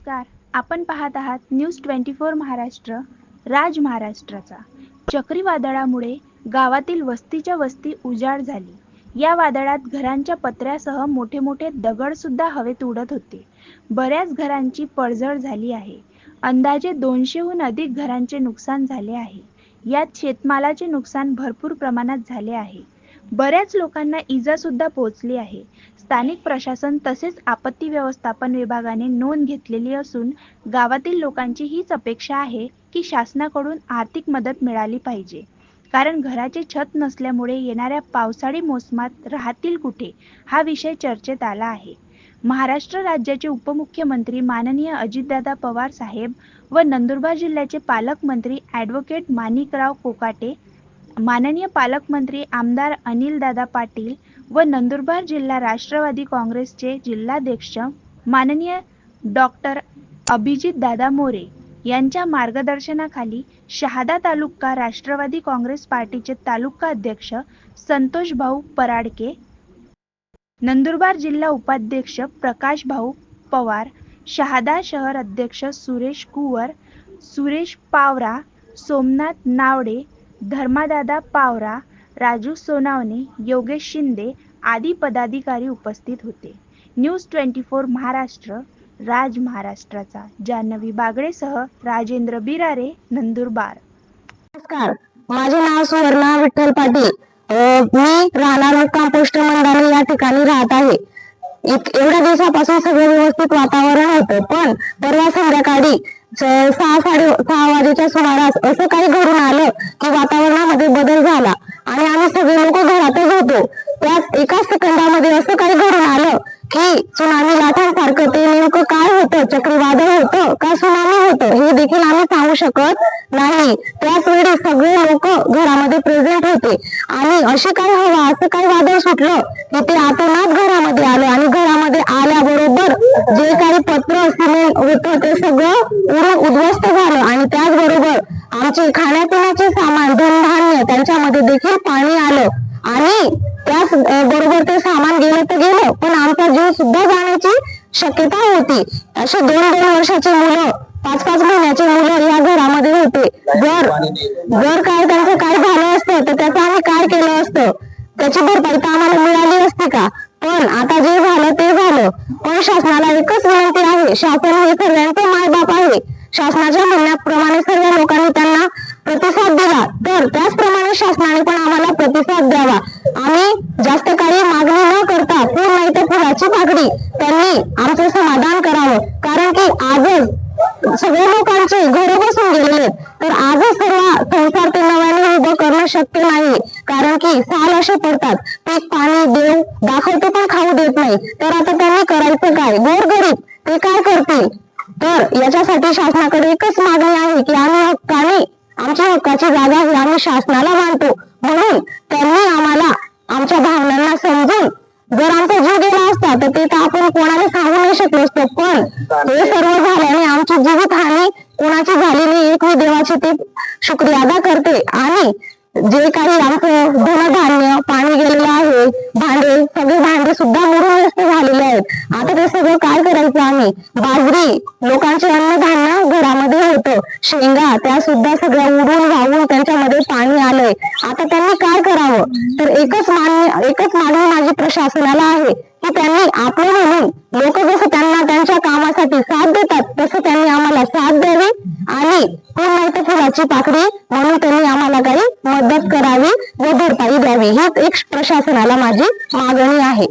नमस्कार. आपण पाहत आहात news twenty four Maharashtra Raj महाराष्ट्राचा. चक्रीवादळामुळे गावातील वस्तीच्या वस्ती उजाड झाली. या वादळात घरांच्या पत्र्यासह मोठे मोठे दगडसुद्धा हवेत उडत होते. बऱ्याच घरांची पडझड झाली आहे. अंदाजे दोनशेहून अधिक घरांचे नुकसान झाले आहे. यात शेतमालाचे नुकसान भरपूर प्रमाणात झाले आहे. बऱ्याच लोकांना इजा सुद्धा पोहोचली आहे. स्थानिक प्रशासन तसेच आपत्ती व्यवस्थापन विभागाने नोंद घेतलेली असून गावातील लोकांची हीच अपेक्षा आहे की शासनाकडून आर्थिक मदत मिळाली पाहिजे. कारण घराचे छत नसल्यामुळे येणाऱ्या पावसाळी मोसमात राहतील कुठे हा विषय चर्चेत आला आहे. महाराष्ट्र राज्याचे उपमुख्यमंत्री माननीय अजितदादा पवार साहेब व नंदुरबार जिल्ह्याचे पालकमंत्री ॲडव्होकेट माणिकराव कोकाटे माननीय पालकमंत्री आमदार अनिलदादा पाटील व नंदुरबार जिल्हा राष्ट्रवादी काँग्रेसचे जिल्हाध्यक्ष माननीय डॉक्टर अभिजित दादा मोरे यांच्या मार्गदर्शनाखाली शहादा तालुका राष्ट्रवादी काँग्रेस पार्टीचे तालुका अध्यक्ष संतोष भाऊ पराडके नंदुरबार जिल्हा उपाध्यक्ष प्रकाश भाऊ पवार शहादा शहर अध्यक्ष सुरेश कुवर सुरेश पावरा सोमनाथ नावडे धर्मादादा पावरा राजू सोनावणे योगेश शिंदे आदी पदाधिकारी उपस्थित होते. News twenty four Maharashtra Raj महाराष्ट्राचा. जान्हवी बागडेसह राजेंद्र बिरारे नंदुरबार. नमस्कार. माझे नाव सुवर्णा विठ्ठल पाटील. मी राहणार कंपोस्ट मंडळ या ठिकाणी राहत आहे. एवढ्या दिवसापासून सगळं व्यवस्थित वातावरण होतं पण परवा संध्याकाळी सहा साडे सहा वाजेच्या सुमारास असं काही घडून आलं की वातावरणामध्ये बदल झाला. आणि आम्ही सगळे लोक घरातच होतो. त्यात एकाच सेकंदामध्ये असं काही घडून आलं की सुनामी लाटांसारखं ते नेमकं काय होतं? चक्रीवादळ होतं का सुनामी होतं? हे देखील आम्ही सांगू शकत नाही. त्याच वेळी सगळे लोक घरामध्ये प्रेझेंट होते. आणि असे काय हवं असं काय वादळ सुटलं? की ते आतोनात घरामध्ये आलं. आणि घरामध्ये आल्याबरोबर जे काही पत्र सिमेंट होतं ते सगळं उडून उद्ध्वस्त झालं. आणि त्याचबरोबर आमचे खाण्यापिण्याचे सामान धनधान्य त्यांच्यामध्ये देखील पाणी आलं. आणि त्याच बरोबर ते सामान गेलं तर गेलं पण आमचा जीव सुद्धा जाण्याची शक्यता होती. असे दोन दोन वर्षाची मुलं पाच पाच महिन्याची मुलं या घरामध्ये होते. जर जर काय त्यांचं काय झालं असतं तर त्याचं आम्ही काय केलं असतं? त्याची भरपाई तर आम्हाला मिळाली असती का? पण आता जे झालं ते झालं. पण शासनाला एकच विनंती आहे शासन हे सगळ्यांचे मायबाप आहे. शासनाच्या म्हणण्याप्रमाणे सर्व लोकांनी त्यांना प्रतिसाद दिला तर त्याचप्रमाणे शासनाने पण आम्हाला प्रतिसाद द्यावा. आम्ही जास्त काही मागणी न करता पूर्ण इथे फुलाची पाकडी त्यांनी आमचं समाधान करावं कारण की सगळे लोकांचे घर बसून गेलेले. आहेत. तर आजच सर्व संसार ते नव्याने उभं करणं शक्य नाही. कारण की साल असे पडतात. पीक पाणी देव दाखवतो पण खाऊ देत नाही. तर आता त्यांनी करायचं काय? गोरगरीब ते काय करतील? तर याच्यासाठी शासनाकडे एकच मागणी आहे की आम्ही हक्काने आमच्या हक्काची जागा ही आम्ही शासनाला मानतो. म्हणून त्यांनी आम्हाला आमच्या भावनांना समजून जर आमचा जीव गेला असता तर ते तर आपण कोणाला सांगू नाही शकलो असतो. पण हे सर्व झाल्याने आमची जीवित हानी कोणाची झाली नाही एक मी देवाचे ते शुक्रिया अदा करते. आणि जे काही आमचं धनधान्य पाणी गेलेलं आहे भांडे सगळे भांडे सुद्धा मोडून झालेले आहेत. आता ते सगळं काय प्राणी बाजरी लोकांचे अन्नधान्य घरामध्ये होतं. शेंगा त्या सुद्धा सगळ्या उडून वाहून त्यांच्यामध्ये पाणी आलंय. आता त्यांनी काय करावं? तर एकच मान्य एकच मागणी माझी प्रशासनाला आहे की त्यांनी आपले म्हणून लोक जसं त्यांना त्यांच्या कामासाठी साथ देतात तसं त्यांनी आम्हाला साथ द्यावी आणि फुल नाही तर फुलाची पाकडी म्हणून त्यांनी आम्हाला काही मदत करावी व भरपाई द्यावी. हीच एक प्रशासनाला माझी मागणी आहे.